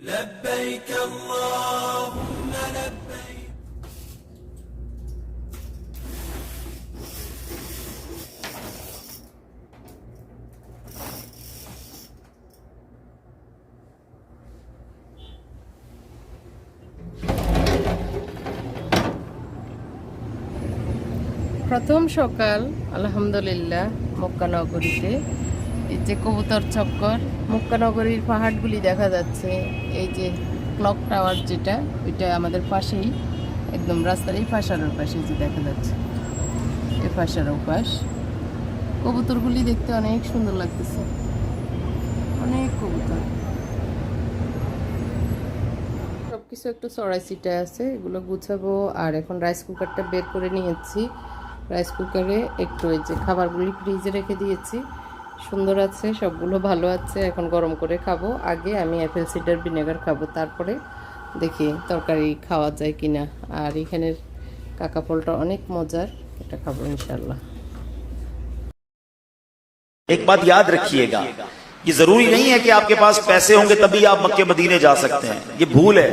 لبيك اللهم لبيك প্রথম সকাল আলহামদুলিল্লাহ মক্কানগরীতে এই যে কবুতর চক্কর, মক্কানগরীর পাহাড়গুলি দেখা যাচ্ছে, এই যে ক্লক টাওয়ার যেটা, ওইটা আমাদের পাশেই, একদম রাস্তার এই পাশার পাশে যে দেখা যাচ্ছে। এই পাশার পাশ। কবুতরগুলি দেখতে অনেক সুন্দর লাগতেছে। অনেক কবুতর। সবকিছু একটু চড়াই সিটে আছে, এগুলো গুছাবো। আর এখন রাইস কুকারটা বের করে নিয়েছি। রাইস কুকারে একটু এই যে খাবারগুলি ফ্রিজে রেখে দিয়েছি। সুন্দর আছে সবগুলো ভালো আছে এখন গরম করে খাবো আগে আমি অ্যাপেল সিডার ভিনেগার খাবো তারপরে দেখি তরকারি খাওয়া যায় কিনা আর এখানের কাকা ফলটা অনেক মজার এটা খাবো ইনশাল্লাহ एक बात याद रखिएगा ये जरूरी नहीं है कि आपके पास पैसे होंगे तभी आप मक्के मदीने जा सकते हैं ये भूल है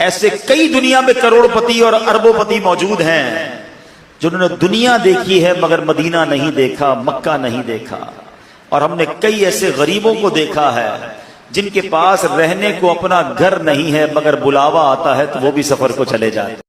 ऐसे कई दुनिया में करोड़पति और अरबोपति मौजूद हैं जिन्होंने दुनिया देखी है मगर मदीना नहीं देखा मक्का नहीं देखा और हमने कई ऐसे गरीबों को देखा है, जिनके पास रहने को अपना घर नहीं है, मगर बुलावा आता है तो वो भी सफ़र को चले जाते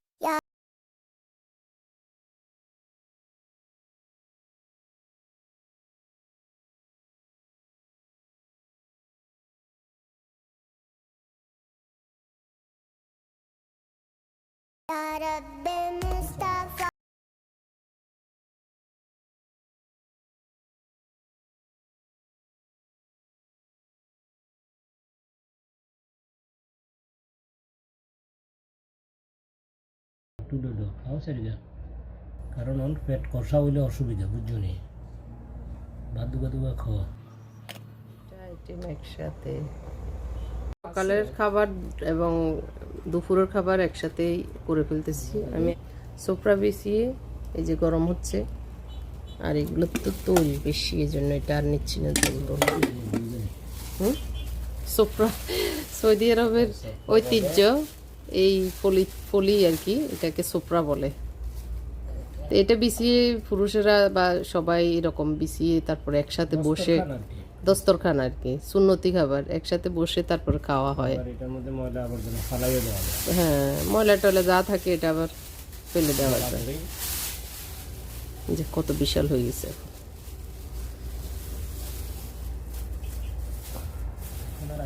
একটু ডোডো খাও সেরিগা কারণ ওর পেট কষা হইলে অসুবিধা, বুঝছ নি? ভাত দুগা দুগা খাওয়া আইটেম একসাথে। সকালের খাবার এবং দুপুরের খাবার একসাথেই করে ফেলতেছি। আমি সোপরা বিছিয়ে এই যে গরম হচ্ছে। আর এগুলো তো তোল বেশি এই জন্য এটা আর নিচ্ছি না হুম? সোপরা সৌদি আরবের ঐতিহ্য। এই ফলি ফলি আর কি এটাকে সোপরা বলে। এটা বিছিয়ে পুরুষেরা বা সবাই এরকম বিছিয়ে তারপরে একসাথে বসে দস্তরখান আর কি। সুন্নতি খাবার একসাথে বসে তারপর খাওয়া হয়। হ্যাঁ ময়লা টয়লা যা থাকে এটা আবার ফেলে দেওয়া যায়। যে কত বিশাল হয়ে গেছে।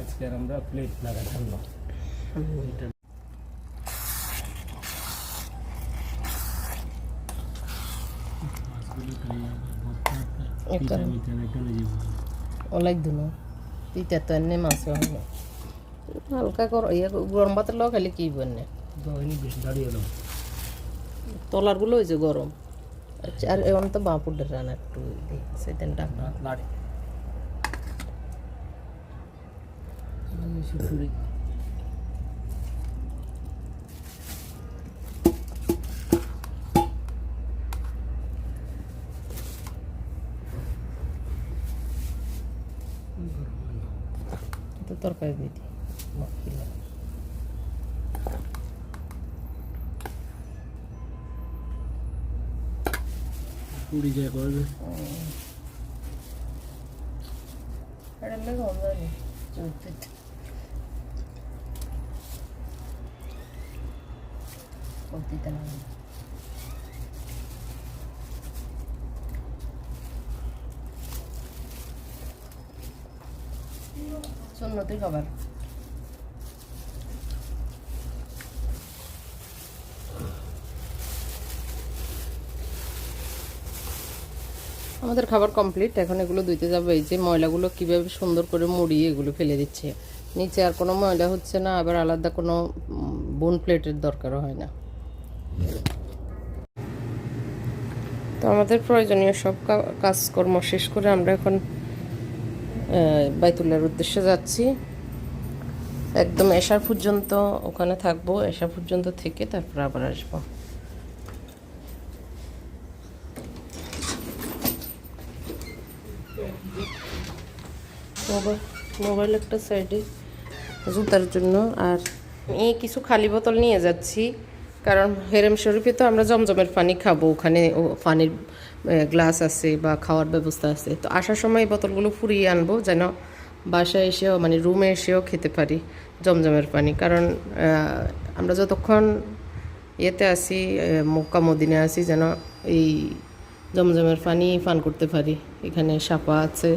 আজকে আমরা প্লেট লাগাতাম না এটা মাছগুলো খাইয়া ভর্তা এই পিঠা কারণে। মিঠা একটা লয়ে যাব অনেক দিন তিতা তো এনে মাছ হয় হালকা কর ইয়ে গরম ভাতের লগ খালি কি বন্যে তো এনে বেশ দাঁড়িয়ে এলাম তলারগুলো হয়েছে গরম আচ্ছা, আর এখন তো বাঁপুরের রান্না একটু সেদিনটা লাড়ি তরকারি দিয়ে দিই। মাখিয়ে। পুরি যায় করবে এটা লেগে হবে না চলতে চলতে না সুন্নতি খাবার আমাদের খাবার কমপ্লিট এখন এগুলো ধুইতে যাবে। এই যে ময়লাগুলো কীভাবে সুন্দর করে মুড়িয়ে এগুলো ফেলে দিচ্ছে। নিচে আর কোনো ময়লা হচ্ছে না, আবার আলাদা কোনো বোন প্লেটের দরকারও হয় না। তো আমাদের প্রয়োজনীয় সব কাজকর্ম শেষ করে আমরা এখন বাইতুল্লার উদ্দেশ্যে যাচ্ছি। একদম এশার পর্যন্ত ওখানে থাকব এশা পর্যন্ত থেকে তারপর আবার আসব। মোবাইল মোবাইল একটা সাইডে জুতার জন্য। আর এই কিছু খালি বোতল নিয়ে যাচ্ছি, কারণ হেরেম শরীফে তো আমরা জমজমের পানি খাব, ওখানে ও পানির গ্লাস আছে বা খাওয়ার ব্যবস্থা আছে। তো আসার সময় বোতলগুলো ফুরিয়ে আনব যেন বাসায় এসেও মানে রুমে এসেও খেতে পারি, জমজমের পানি। কারণ আমরা যতক্ষণ ইয়েতে আসি মক্কা মদিনে আসি যেন এই জমজমের পানি পান করতে পারি। এখানে সাপা আছে,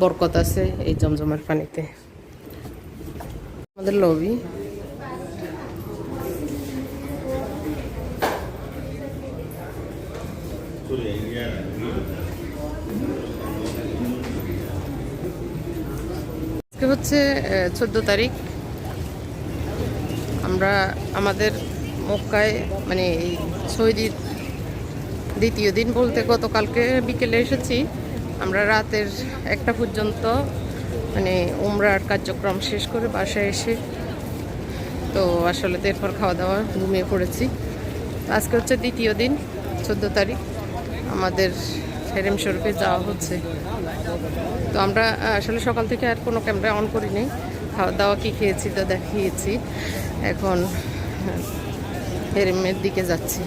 বরকত আছে এই জমজমের পানিতে। আমাদের লবি আজকে হচ্ছে চোদ্দ তারিখ। আমরা আমাদের মক্কায় মানে এই সৌদির দ্বিতীয় দিন বলতে গতকালকে বিকেলে এসেছি। আমরা রাতের একটা পর্যন্ত মানে উমরার কার্যক্রম শেষ করে বাসায় এসে, তো আসলে তো এরপর খাওয়া দাওয়া ঘুমিয়ে পড়েছি। আজকে হচ্ছে দ্বিতীয় দিন, চোদ্দ তারিখ। আমাদের হেরেম শরীফে যাওয়া হচ্ছে। তো আমরা আসলে সকাল থেকে আর কোনো ক্যামেরা অন করিনি। খাওয়া দাওয়া কী খেয়েছি তো দেখিয়েছি। এখন হেরিমের দিকে যাচ্ছি।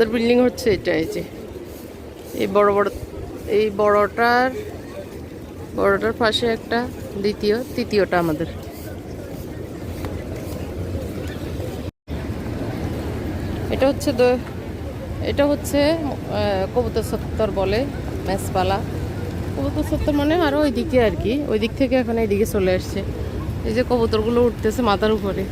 আমাদের বিল্ডিং হচ্ছে এটা, এই যে। এই বড় বড়, এই বড়টার বড়টার পাশে একটা দ্বিতীয়, তৃতীয়টা আমাদের। এটা হচ্ছে এটা হচ্ছে কবুতর সত্তর বলে, মেসপালা। কবুতর সত্তর মানে আরও ওইদিকে আর কি ওই দিক থেকে এখন এইদিকে চলে আসছে। এই যে কবুতরগুলো উঠতেছে মাথার উপরে।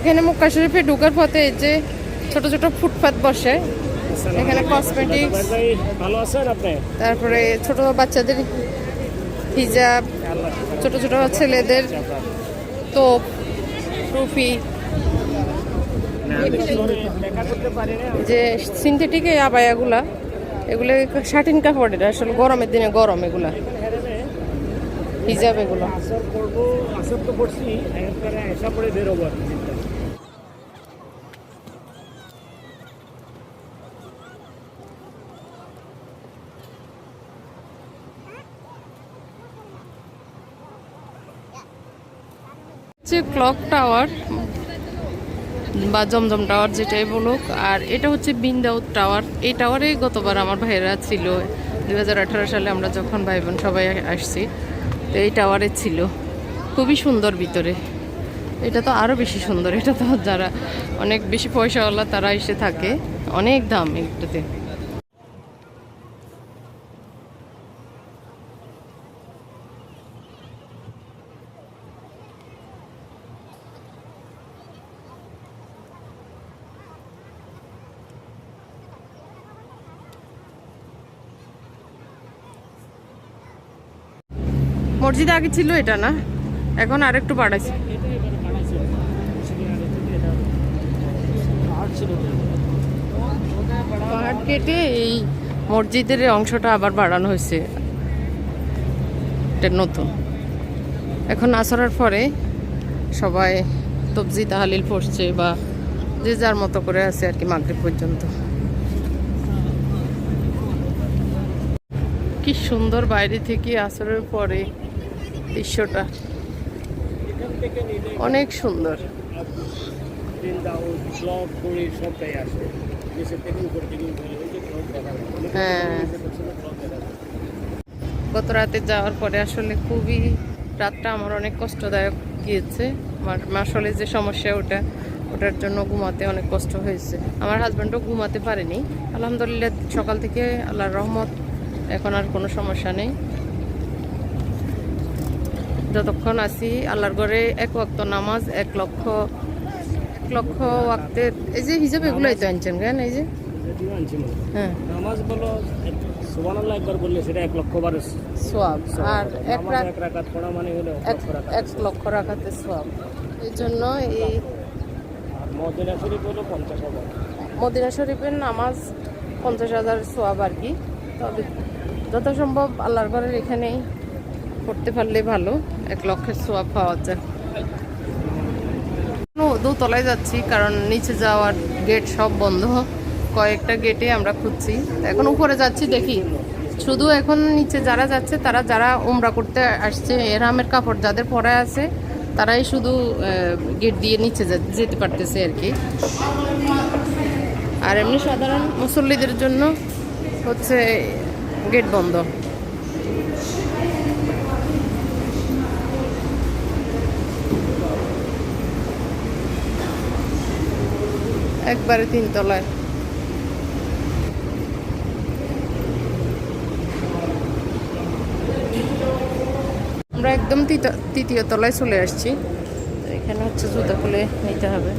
এখানে মক্কা শরীফে ঢুকার পথে যে ছোট ছোট ফুটপাত বসে। এখানে আপনি তারপরে ছোট বাচ্চাদের হিজাব, ছোট ছোট ছেলেদের তোপ, টুপি। পারি যে সিনথেটিক এই আবায়াগুলা, এগুলো শার্টিন কাপড়ের, আসলে গরমের দিনে গরম এগুলা। হিজাব এগুলো। করব তো করছি করে বেরোবো হচ্ছে ক্লক টাওয়ার বা জমজম টাওয়ার যেটাই বলুক। আর এটা হচ্ছে বিন্দাউদ টাওয়ার এই টাওয়ারে গতবার আমার ভাইয়েরা ছিল। দু হাজার আঠারো সালে আমরা যখন ভাই বোন সবাই আসছি, তো এই টাওয়ারে ছিল। খুবই সুন্দর ভিতরে। এটা তো আরও বেশি সুন্দর। এটা তো যারা অনেক বেশি পয়সাওয়ালা তারা এসে থাকে। অনেক দাম এটাতে। মসজিদ আগে ছিল এটা না? এখন আর একটু বাড়াইছে। পাহাড় কেটে এই মসজিদের অংশটা আবার বাড়ানো হয়েছে। এটা নতুন। এখন আসরার পরে সবাই তবজি তাহালিল পড়ছে বা যে যার মতো করে আছে আর কি মাগরিব পর্যন্ত। কি সুন্দর বাইরে থেকে আসরের পরে দৃশ্যটা। অনেক সুন্দর। হ্যাঁ। গত রাতে যাওয়ার পরে আসলে খুবই রাতটা আমার অনেক কষ্টদায়ক গিয়েছে। আসলে যে সমস্যা ওটা, ওটার জন্য ঘুমাতে অনেক কষ্ট হয়েছে। আমার হাজব্যান্ডও ঘুমাতে পারেনি। আলহামদুলিল্লাহ সকাল থেকে আল্লাহর রহমত, এখন আর কোনো সমস্যা নেই। যতক্ষণ আছি আল্লাহর ঘরে এক ওয়াক্ত নামাজ এক লক্ষ এক লক্ষ ওয়াক্তের এই যে হিসাবে এগুলোই তো আনছেন কেন? এই যে? হয়। নামাজ বলো সুবান আল্লাহ একবার বললে সেটা এক লক্ষ বার সোয়াব। আর এক এক রাকাত পড়া মানে হলো এক লক্ষ রাকাত রাখাতে সোয়াব। এই জন্য এই মদিনা শরীফ হলো পঞ্চাশ হাজার। মদিনা শরীফের নামাজ পঞ্চাশ হাজার সোয়াব আর কি। তবে যত সম্ভব আল্লাহর ঘরের এখানেই করতে পারলে ভালো। এক লক্ষের সোয়াব পাওয়া যায়। দোতলায় যাচ্ছি, কারণ নিচে যাওয়ার গেট সব বন্ধ। কয়েকটা গেটে আমরা খুঁজছি। এখন উপরে যাচ্ছি, দেখি। শুধু এখন নিচে যারা যাচ্ছে, তারা যারা উমরা করতে আসছে, এরামের কাপড় যাদের পরে আছে, তারাই শুধু গেট দিয়ে নিচে যেতে পারতেছে আর কি। আর এমনি সাধারণ মুসল্লিদের জন্য হচ্ছে গেট বন্ধ। একবারে তিনতলায় আমরা একদম তৃত- তৃতীয় তলায় চলে আসছি। এখানে হচ্ছে জুতা খুলে নিতে হবে।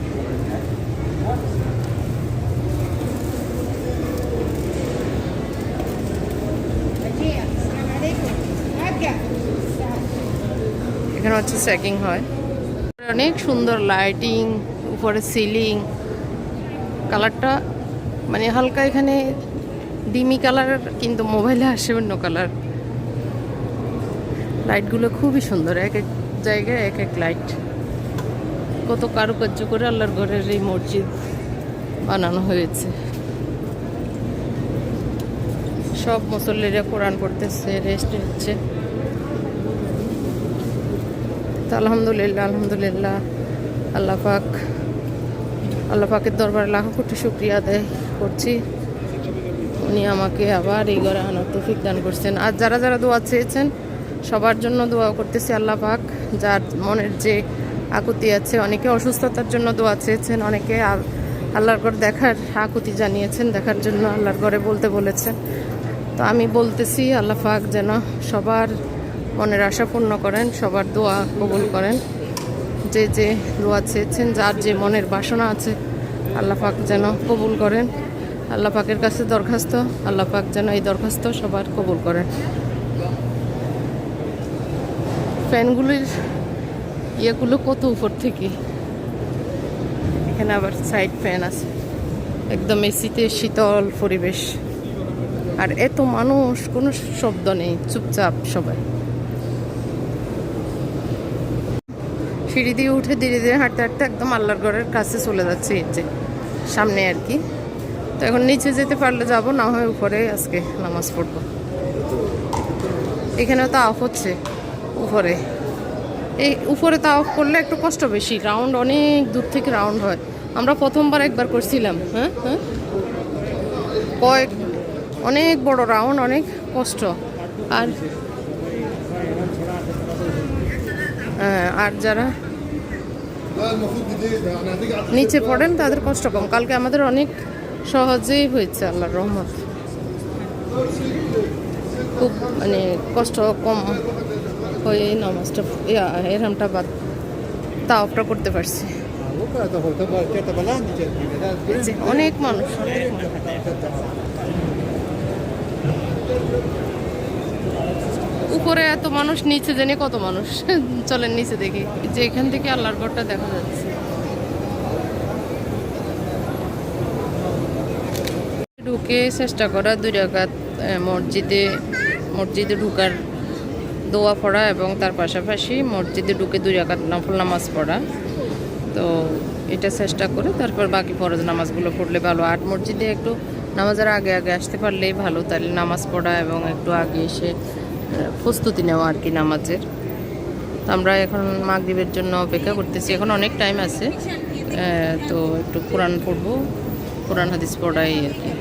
এখানে হচ্ছে চেকিং হয়। অনেক সুন্দর লাইটিং উপরে সিলিং কালারটা মানে হালকা এখানে ডিমি কালার, কিন্তু মোবাইলে আসে অন্য কালার। লাইটগুলো খুবই সুন্দর, এক এক জায়গায় এক এক লাইট কত কারুকার্য করে আল্লাহর ঘরের এই মসজিদ বানানো হয়েছে। সব মুসল্লিরা কোরআন পড়তেছে রেস্ট হচ্ছে আলহামদুলিল্লাহ আলহামদুলিল্লাহ, আল্লাহ পাক। আল্লাহ পাকের দরবারে লাখ কোটি শুক্রিয়া আদায় করছি। উনি আমাকে আবার এই ঘরে আনার তৌফিক দান করছেন। আর যারা যারা দোয়া চেয়েছেন, সবার জন্য দোয়া করতেছি আল্লাহ পাক, যার মনের যে আকুতি আছে, অনেকে অসুস্থতার জন্য দোয়া চেয়েছেন, অনেকে আল্লাহর ঘর দেখার আকুতি জানিয়েছেন, দেখার জন্য আল্লাহর ঘরে বলতে বলেছেন। তো আমি বলতেছি, আল্লাহ পাক যেন সবার মনের আশা পূর্ণ করেন, সবার দোয়া কবুল করেন। যে যে দোয়া চেয়েছেন, যার যে মনের বাসনা আছে, আল্লাহ পাক যেন কবুল করেন। আল্লাহ পাকের কাছে দরখাস্ত, আল্লাহ পাক যেন এই দরখাস্ত সবার কবুল করেন। ফ্যানগুলির ইয়েগুলো কত উপর থেকে? এখানে আবার সাইড ফ্যান আছে। একদম এসিতে শীতল পরিবেশ। আর এত মানুষ, কোনো শব্দ নেই, চুপচাপ সবাই। সিঁড়ি দিয়ে উঠে ধীরে ধীরে হাঁটতে হাঁটতে একদম আল্লাহর ঘরের কাছে চলে যাচ্ছে এই যে সামনে আর কি। তো এখন নিচে যেতে পারলে যাব না হয় উপরে আজকে নামাজ পড়ব। এখানেও তা অফ হচ্ছে উপরে। এই উপরে তা অফ করলে একটু কষ্ট বেশি রাউন্ড অনেক দূর থেকে রাউন্ড হয়। আমরা প্রথমবার একবার করছিলাম হ্যাঁ হ্যাঁ। কয়েক অনেক বড় রাউন্ড অনেক কষ্ট। আর হ্যাঁ, আর যারা নিচে পড়েন তাদের কষ্ট কম। কালকে আমাদের অনেক সহজেই হয়েছে আল্লাহর রহমত। খুব মানে কষ্ট কম হয়ে এই নামাজটা ইয়া, এরহামটা বাদ তাওপটা করতে পারছি। অনেক মানুষ অনেক মানুষ। উপরে এত মানুষ, নিচে জেনে কত মানুষ। চলেন নিচে দেখি। যে এখান থেকে আল্লাহর ঘরটা দেখা যাচ্ছে। ঢুকে চেষ্টা করা দুই রাকাত মসজিদে মসজিদে ঢুকার দোয়া পড়া এবং তার পাশাপাশি মসজিদে ঢুকে দুই রাকাত নফল নামাজ পড়া। তো এটা চেষ্টা করে, তারপর বাকি ফরজ নামাজগুলো পড়লে ভালো। আট মসজিদে একটু নামাজের আগে আগে আসতে পারলেই ভালো, তাহলে নামাজ পড়া এবং একটু আগে এসে প্রস্তুতি নেওয়া আর কি নামাজের। আমরা এখন মাগরীবের জন্য অপেক্ষা করতেছি। এখন অনেক টাইম আছে। তো একটু কোরআন পড়ব। কোরআন হাদিস পড়াই আর কি।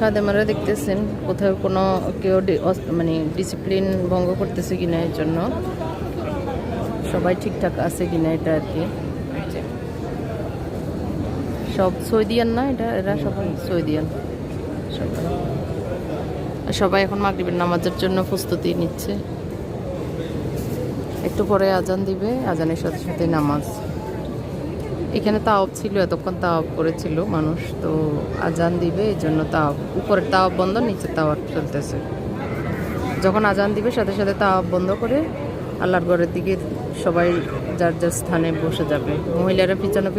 খাদেমারা দেখতেছেন কোথাও কোনো কেউ মানে ডিসিপ্লিন ভঙ্গ করতেছে কিনা এর জন্য। সবাই ঠিকঠাক আছে কিনা এটা আর কি। সব সৌদিয়ান না এটা? এরা সবাই সৌদিয়ান। সবাই। সবাই এখন মাগরিবের নামাজের জন্য প্রস্তুতি নিচ্ছে। একটু পরে আজান দিবে, আজানের সাথে সাথে নামাজ। এখানে তাওয়াব ছিল, এতক্ষণ তাওয়াব করেছিল মানুষ, তো আজান দিবে, এই জন্য তাওয়াব উপরের তাওয়াব বন্ধ নিচে তাওয়াব চলতেছে। যখন আজান দিবে, সাথে সাথে তাওয়াব বন্ধ করে আল্লাহর ঘরের দিকে সবাই যার যার স্থানে বসে যাবে। মহিলারা পিছনে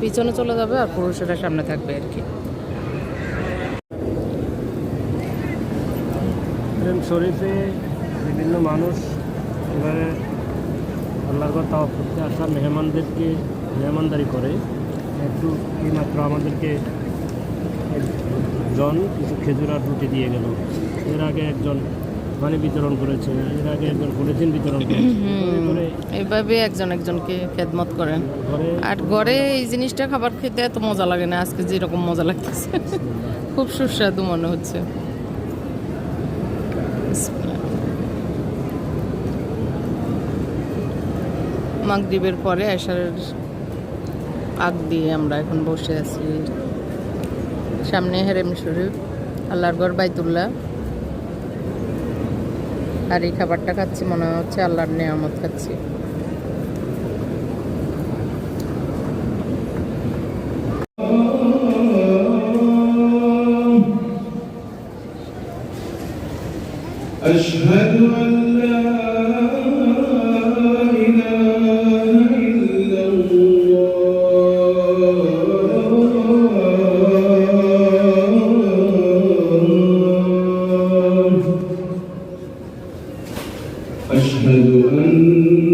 পিছনে চলে যাবে আর পুরুষেরা সামনে থাকবে আর কি। শরীফে বিভিন্ন মানুষ এবারে আল্লাহর ঘর তাওয়াফ করতে আসা মেহমানদেরকে মেহমানদারি করে। একটু এইমাত্র আমাদেরকে একজন কিছু খেজুর আর রুটি দিয়ে গেল। এর আগে একজন পানি বিতরণ করেছে এর আগে একজন পলিথিন বিতরণ করেছে। এভাবে এইভাবে একজন একজনকে খেদমত করেন আর ঘরে এই জিনিসটা খাবার খেতে এত মজা লাগে না আজকে যেরকম মজা লাগতেছে। খুব সুস্বাদু মনে হচ্ছে। মাগরিবের পরে আসার আগ দিয়ে আমরা এখন বসে আছি সামনে হেরেম শরীফ আল্লাহর ঘর বাইতুল্লাহ আর এই খাবারটা খাচ্ছি মনে হচ্ছে আল্লাহর নেয়ামত খাচ্ছি أشهد أن أشهد أن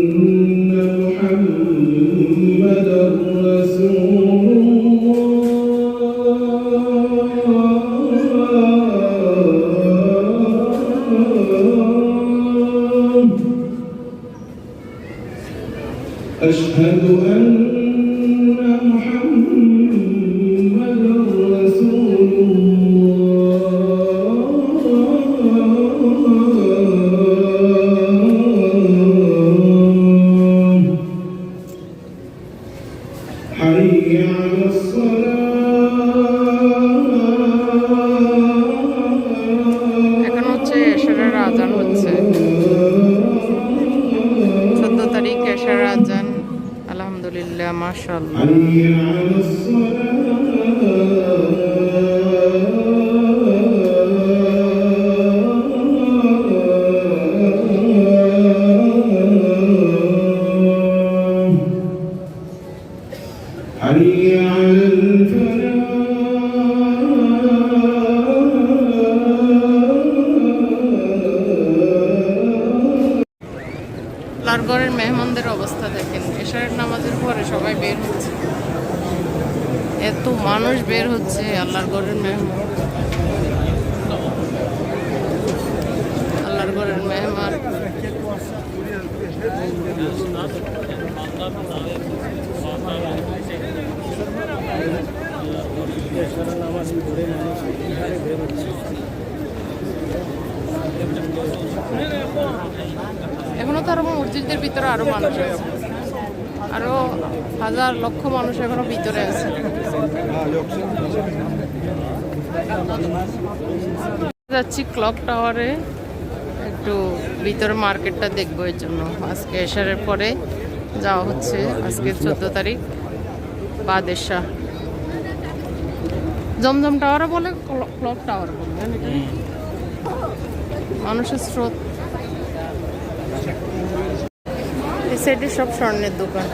আলহামদুলিল্লাহ বের হচ্ছে। এত মানুষ বের হচ্ছে, আল্লাহর ঘরের মেহমান। আল্লাহর ঘরের মেহমান। এখনও তো আরও মসজিদের ভিতরে আরও মানুষ আছে। আরও হাজার লক্ষ মানুষ এখনও ভিতরে আছে। যাচ্ছি ক্লক টাওয়ারে। একটু ভিতরে মার্কেটটা দেখব এর জন্য। আজকে এসারের পরে যাওয়া হচ্ছে, আজকে চোদ্দ তারিখ, বাদেশা। জমজম টাওয়ারে বলে ক্লক টাওয়ার বলবেন মানুষের স্রোত। সাইডে সব স্বর্ণের দোকান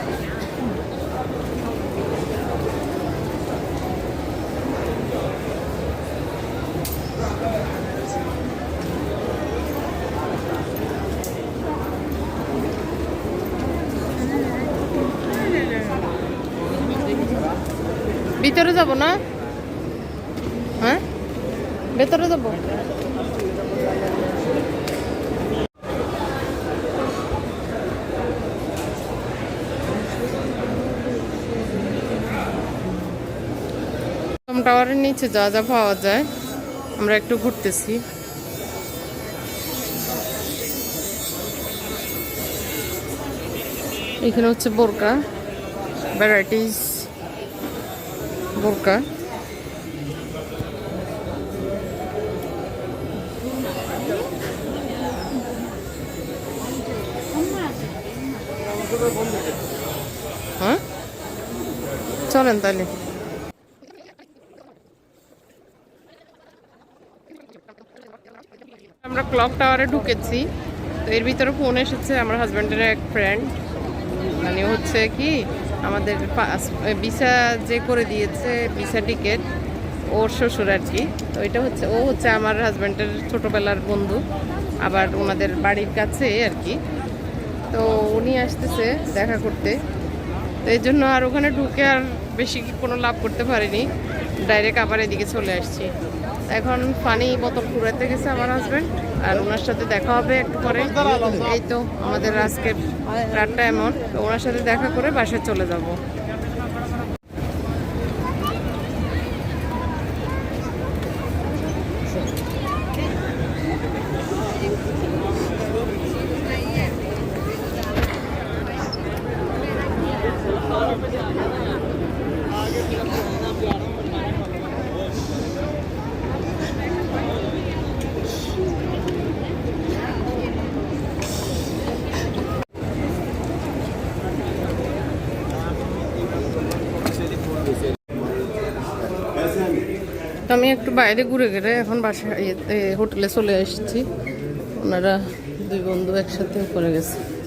ভিতরে যাব না হ্যাঁ ভেতরে যাব টাওয়ারের নিচে যা যা পাওয়া যায়, আমরা একটু ঘুরতেছি। এখানে হচ্ছে বোরকা ভ্যারাইটিস বোরকা। হ্যাঁ? চলেন তাহলে। আমরা ক্লক টাওয়ারে ঢুকেছি। তো এর ভিতরে ফোন এসেছে আমার হাজব্যান্ডের এক ফ্রেন্ড মানে হচ্ছে কি, আমাদের ভিসা যে করে দিয়েছে ভিসা টিকিট ওর শ্বশুর আর কি। তো এটা হচ্ছে, ও হচ্ছে আমার হাজব্যান্ডের ছোটোবেলার বন্ধু, আবার ওনাদের বাড়ির কাছে আর কি। তো উনি আসতেছে দেখা করতে। তো এই জন্য আর ওখানে ঢুকে আর বেশি কোনো লাভ করতে পারিনি। ডাইরেক্ট আবার এদিকে চলে আসছি। এখন পানি বোতল কুড়াতে গেছে আমার হাজব্যান্ড আর ওনার সাথে দেখা হবে একটু পরে। এই তো আমাদের আজকের রাতটা এমন। ওনার সাথে দেখা করে বাসায় চলে যাব। আমি একটু বাইরে ঘুরে গেলে এখন বাসায় হোটেলে চলে এসেছি। ওনারা দুই বন্ধু একসাথে করে গেছে।